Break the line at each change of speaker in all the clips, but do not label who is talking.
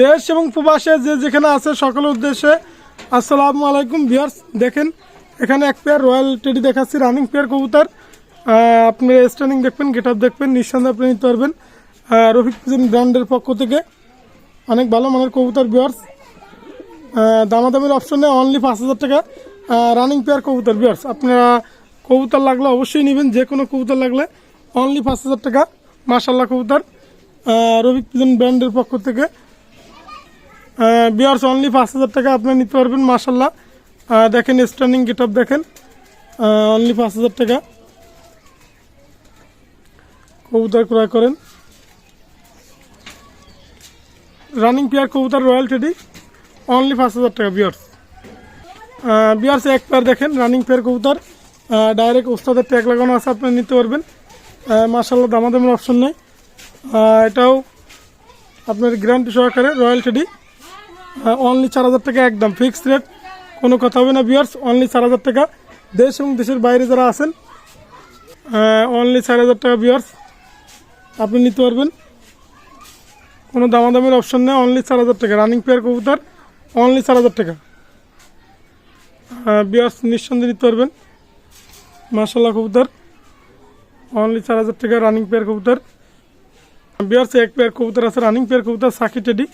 দেশ এবং প্রবাসে যে যেখানে আছে সকলের উদ্দেশ্যে আসসালামু আলাইকুম বিয়ার্স দেখেন, এখানে এক পেয়ার রয়্যাল টেডি দেখাচ্ছি রানিং পেয়ার কবুতর। আপনি স্ট্যান্ডিং দেখবেন গেট আপ দেখবেন, নিঃসন্দেহে আপনি নিতে পারবেন। রফিক ব্র্যান্ডের পক্ষ থেকে অনেক ভালো মানের কবুতর বিয়ার্স দামাদামির অপশনে অনলি পাঁচ হাজার টাকা রানিং পেয়ার কবুতর বিয়ার্স আপনারা কবুতর লাগলে অবশ্যই নেবেন, যে কোনো কবুতর লাগলে অনলি পাঁচ হাজার টাকা মার্শাল্লাহ কবুতর। পিজন ব্র্যান্ডের পক্ষ থেকে বিয়ার্স অনলি পাঁচ হাজার টাকা আপনি নিতে পারবেন মার্শাল্লাহ দেখেন স্ট্যান্ডিং গেট দেখেন। অনলি পাঁচ হাজার টাকা। কবুতর ক্রয় করেন। রানিং পেয়ার কবুতর রয়্যাল টেডি অনলি পাঁচ হাজার টাকা বিয়ার্স বিয়ার্স এক পেয়ার দেখেন রানিং পেয়ার কবুতর। ডাইরেক্ট ওস্তাদের ট্যাগ লাগানো আছে, আপনি নিতে পারবেন। মার্শাল্লাহ দামাদামের অপশন নেই। এটাও আপনার গ্যারান্টি সহকারে রয়্যাল টেডি অনলি চার হাজার টাকা একদম ফিক্সড রেট কোনো কথা হবে না বিয়ার্স অনলি চার হাজার টাকা। দেশ এবং দেশের বাইরে যারা আছেন অনলি চার হাজার টাকা বিয়ার্স আপনি নিতে পারবেন। কোনো দামাদামের অপশন নেই অনলি চার হাজার টাকা। রানিং পেয়ার কবুতর অনলি চার হাজার টাকা। বিয়ার্স নিঃসন্দেহে নিতে পারবেন। মার্শাল্লাহ কবুতর। অনলি চার হাজার টাকা রানিং পেয়ার কবুতর। বিয়ার্স এক পেয়ার কবুতর আছে রানিং পেয়ার কবুতর সাকি টেডি।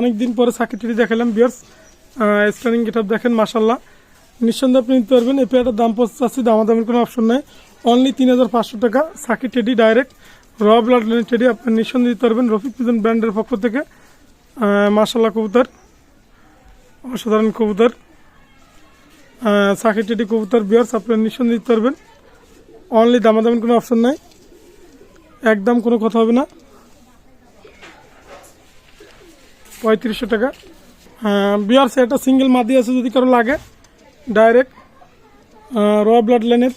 অনেক দিন পরে সাকি টেডি দেখালাম বিয়ার্স স্ক্যানিং গেট দেখেন মাসাল্লাহ নিঃসন্দেহে আপনি নিতে পারবেন। এই পেয়ারটার দাম পড়ছে আছে দামাদামের কোনো অপশন নেই। অনলি তিন হাজার পাঁচশো টাকা Psaki teddy direct raw blood line teddy আপনি নিঃসন্দেহে দিতে পারবেন রফিক পিজন ব্র্যান্ডের পক্ষ থেকে। মাসাল্লাহ কবুতর। অসাধারণ কবুতর। সাকি টেডি কবুতর বিয়ার্স আপনি নিঃসন্দেহে দিতে পারবেন। অনলি দামাদামের কোনো অপশন নাই। একদম কোনো কথা হবে না। পঁয়ত্রিশশো টাকা। বিয়ার একটা সিঙ্গেল মাদি আছে যদি কারও লাগে ডাইরেক্ট র ব্লাড লাইনের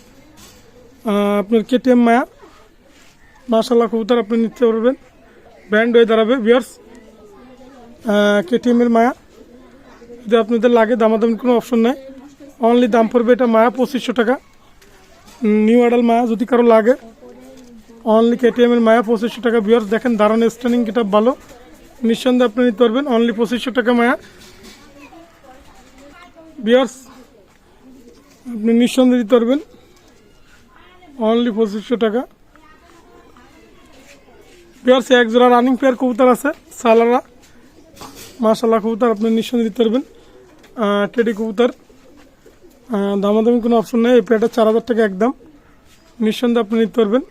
আপনার কেটিএম মায়া। মার্শাল্লাহ কবুতর আপনি নিতে পারবেন। ব্র্যান্ড হয়ে দাঁড়াবে বিয়ার্স কেটিএমের মায়া। যদি আপনাদের লাগে, দামাদামি কোনো অপশন নেই। অনলি দাম পড়বে এটা মায়া, পঁচিশশো টাকা। নিউ অ্যাডাল মায়া যদি কারও লাগে অনলি কেটিএম এর মায়া, পঁচিশশো টাকা। বিয়ার্স দেখেন দারুণ স্ট্যান্ডিং এটা ভালো। নিঃসন্দেহে আপনি নিতে পারবেন। অনলি পঁচিশশো টাকা মায়া। বিয়ার্স আপনি নিঃসন্দেহে দিতে পারবেন। অনলি পঁচিশশো টাকা। বিয়ার্স এক জোড়া রানিং পেয়ার কবুতর আছে, সালারা। মাশাল্লাহ কবুতর আপনি নিঃসন্দেহে দিতে পারবেন। টেডি কবুতর। দামাদামি কোনো অপশন নেই, এই পেয়ারটা চার হাজার টাকা একদম। নিঃসন্দেহে আপনি নিতে পারবেন।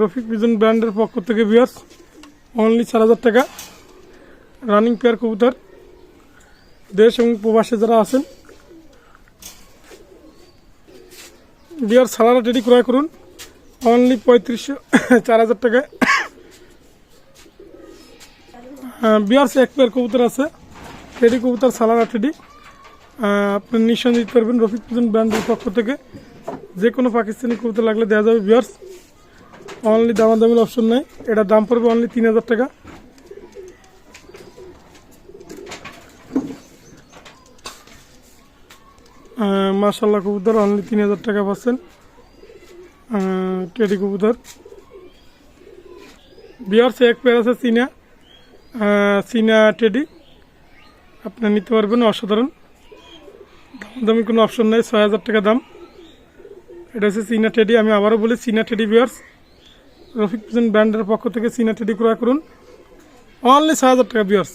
রফিক পিজন ব্র্যান্ডের পক্ষ থেকে বিয়ার্স অনলি চার হাজার টাকা। রানিং পেয়ার কবুতর। দেশ এবং প্রবাসে যারা আছেন বিয়ার সালারা রেডি ক্রয় করুন। অনলি পঁয়ত্রিশশো চার হাজার টাকায়। বিয়ার্স এক পেয়ার কবুতর আছে। টেডি কবুতর সালারা টেডি। আপনি নিঃসন্দেহে পারবেন রফিক পিজন ব্র্যান্ডের পক্ষ থেকে। যে কোনো পাকিস্তানি কবুতর লাগলে দেওয়া যাবে বিয়ার্স অনলি দামাদামির অপশন নেই। এটার দাম পড়বে অনলি তিন হাজার টাকা। মাসাল্লাহ কবুতর অনলি তিন হাজার টাকা পাচ্ছেন। টেডি কবুতর। বিয়ার্স এক পেয়ার আছে চীনা চীনা টেডি। আপনি নিতে পারবেন, অসাধারণ। দামি কোনো অপশন নেই, ছয় হাজার টাকা দাম। এটা হচ্ছে চীনা টেডি। আমি আবারও বলি চীনা টেডি বিয়ার্স রফিক পিজন ব্র্যান্ডের পক্ষ থেকে চীনা টেডি ক্রয় করুন। অনলি ছয় হাজার টাকা বিয়ার্স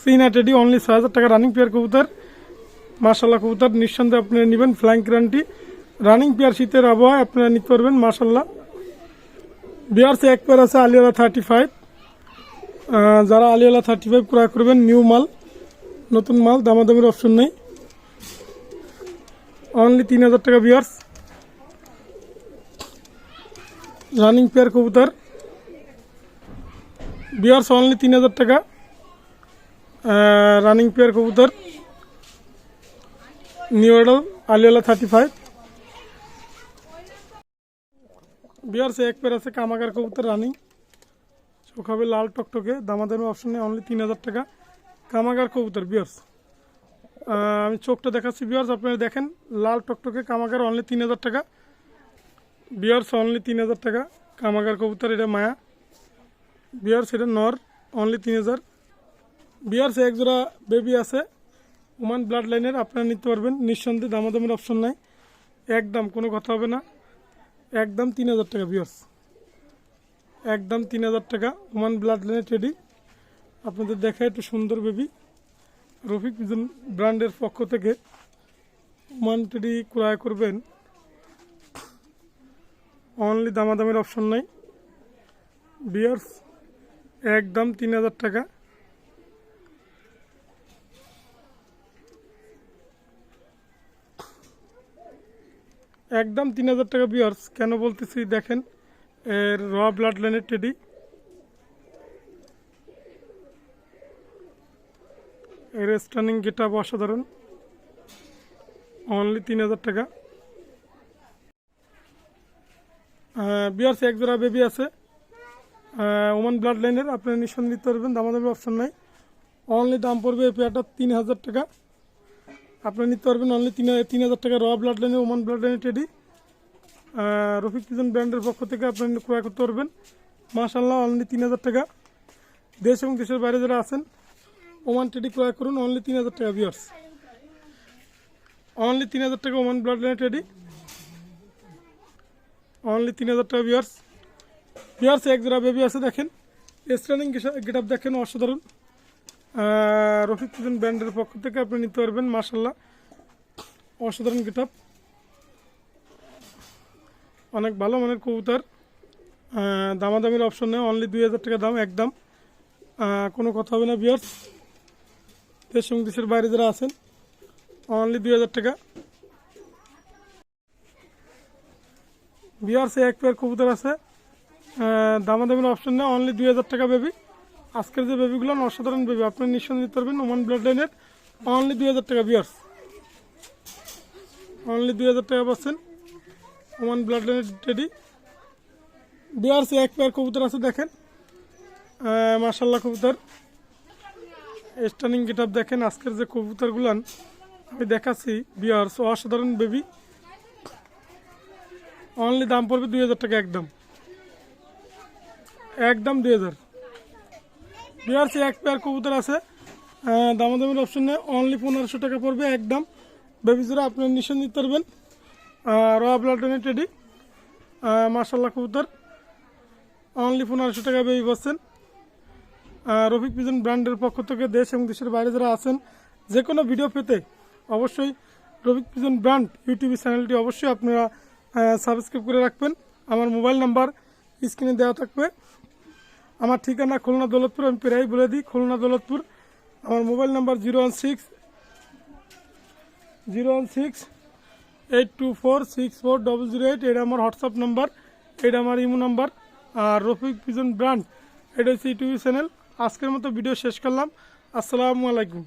চীনা টেডি অনলি ছয় হাজার টাকা রানিং পেয়ার কবুতর। মার্শাল্লাহ কবুতর, নিঃসন্দেহে আপনারা নেবেন ফ্ল্যাং গ্যারান্টি রানিং পেয়ার শীতের আবহাওয়ায় আপনারা নিতে পারবেন মার্শাল্লাহ বিয়ার্স এক পেয়ার আছে আলিয়ালা থার্টি ফাইভ যারা আলিয়ালা থার্টি ফাইভ ক্রয় করবেন নিউ মাল। নতুন মাল, দামাদামির অপশন নেই। অনলি তিন হাজার টাকা বিয়ার্স রানিং পেয়ার কবুতর। বিয়ার্স অনলি তিন হাজার টাকা। রানিং পেয়ার কবুতর। নিউ অর্ডার আলিওলা থার্টি ফাইভ বিয়ার্স এক পেয়ার আছে, কামাগার কবুতর রানিং চোখ হবে লাল, টকটকে। দামাদামি অপশনে অনলি তিন হাজার টাকা। কামাগার কবুতর, বিয়ার্স। আমি চোখটা দেখাচ্ছি, বিয়ার্স, আপনারা দেখেন, লাল, টকটকে, কামাগার অনলি তিন হাজার টাকা। বিয়ার্স অনলি তিন হাজার টাকা, কামাগার কবুতর, এটা মায়া। বিয়ার্স এটা নর অনলি তিন হাজার। বিয়ার্স এক জোড়া বেবি আছে ওমান ব্লাড লাইনের আপনারা নিতে পারবেন, নিঃসন্দেহে দামাদামের অপশন নাই। একদম, কোনো কথা হবে না। একদম তিন হাজার টাকা বিয়ার্স। একদম তিন হাজার টাকা ওমান ব্লাড লাইনের টেডি আপনাদের দেখা একটু সুন্দর বেবি রফিক ব্র্যান্ডের পক্ষ থেকে ওমান টেডি ক্রয় করবেন। অনলি দামাদামের অপশন নাই। বিয়ার্স একদম তিন হাজার টাকা। একদম তিন হাজার টাকা বিয়ার্স কেন বলতেছি, দেখেন, এর র ব্লাড লাইনের টেডি এর স্টানিং গেট অসাধারণ। অনলি তিন হাজার টাকা। বিয়ার্স এক জোড়া বেবি আছে। ওমান ব্লাড লাইনের আপনি নিঃসন্দেহ নিতে পারবেন, দামাদামি অপশন নাই। অনলি দাম পড়বে এই পেয়ারটা তিন হাজার টাকা। আপনি নিতে পারবেন অনলি তিন তিন হাজার টাকা র ব্লাড লাইনের ওমান ব্লাড লাইনের টেডি রফিক কিজন ব্র্যান্ডের পক্ষ থেকে আপনি ক্রয় করতে পারবেন। মাশাল্লাহ অনলি তিন হাজার টাকা। দেশ এবং দেশের বাইরে যারা আছেন ওমান টেডি ক্রয় করুন অনলি তিন হাজার টাকা বিয়ার্স অনলি তিন হাজার টাকা ওমান ব্লাড লাইনের টেডি অনলি তিন হাজার টাকা বিয়ার্স বিয়ার্স এক জোড়া বেবি আছে, দেখেন। স্ট্যান্ডিং গেট আপ দেখেন, অসাধারণ। রফিক কিজন ব্র্যান্ডের পক্ষ থেকে আপনি নিতে পারবেন মাশাল্লাহ অসাধারণ গেট আপ অনেক ভালো মানের কবুতর। দামাদামির অপশন নেই অনলি দুই হাজার টাকা দাম একদম কোনো কথা হবে না বিয়ার্স দেশ এবং দেশের বাইরে যারা আছেন অনলি দুই হাজার টাকা। বিয়ার্সে এক পেয়ার কবুতর আছে। দামাদামির অপশন নেই অনলি দুই হাজার টাকা বেবি আজকের যে বেবিগুলো অসাধারণ বেবি আপনি নিঃসন্দেহ নিতে পারবেন। ওমান ব্লাড লাইনের অনলি দুই হাজার টাকা বিয়ার্স। অনলি দুই হাজার টাকা পাচ্ছেন ওমান ব্লাড লাইনের টেডি বিয়ার্সে এক পেয়ার কবুতর আছে, দেখেন। মার্শাল্লাহ কবুতর। স্টানিং গেট দেখেন, আজকের যে কবুতরগুলান, আমি দেখাচ্ছি। বিয়ার্স, অসাধারণ বেবি অনলি দাম পড়বে দুই হাজার টাকা একদম। একদম দুই হাজার। বিয়ার্সি এক পেয়ার কবুতর আছে। দামাদামের অপশন নেই। অনলি পনেরোশো টাকা পড়বে একদম। বেবি জোড়া আপনার নিশান দিতে পারবেন। র ব্লাডনের টেডি মার্শাল্লাহ কবুতর। অনলি পনেরোশো টাকা বেবি পাচ্ছেন রফিক পিজন ব্র্যান্ডের পক্ষ থেকে দেশ এবং দেশের বাইরে যারা আছেন, যে কোনো ভিডিও পেতে অবশ্যই রফিক পিজন ব্র্যান্ড ইউটিউব চ্যানেলটি অবশ্যই আপনারা সাবস্ক্রাইব করে রাখবেন। আমার মোবাইল নাম্বার স্ক্রিনে দেওয়া থাকবে। আমার ঠিকানা খুলনা দৌলতপুর, আমি প্রায় বলে দিই, খুলনা দৌলতপুর। আমার mobile number zero one six zero one six eight two four six four double zero eight এটা আমার হোয়াটসঅ্যাপ নাম্বার এটা আমার ইমো নাম্বার আর রফিক পিজন ব্র্যান্ড এটা হচ্ছে ইউটিউব চ্যানেল আজকের মতো ভিডিও শেষ করলাম। আসসালামু আলাইকুম।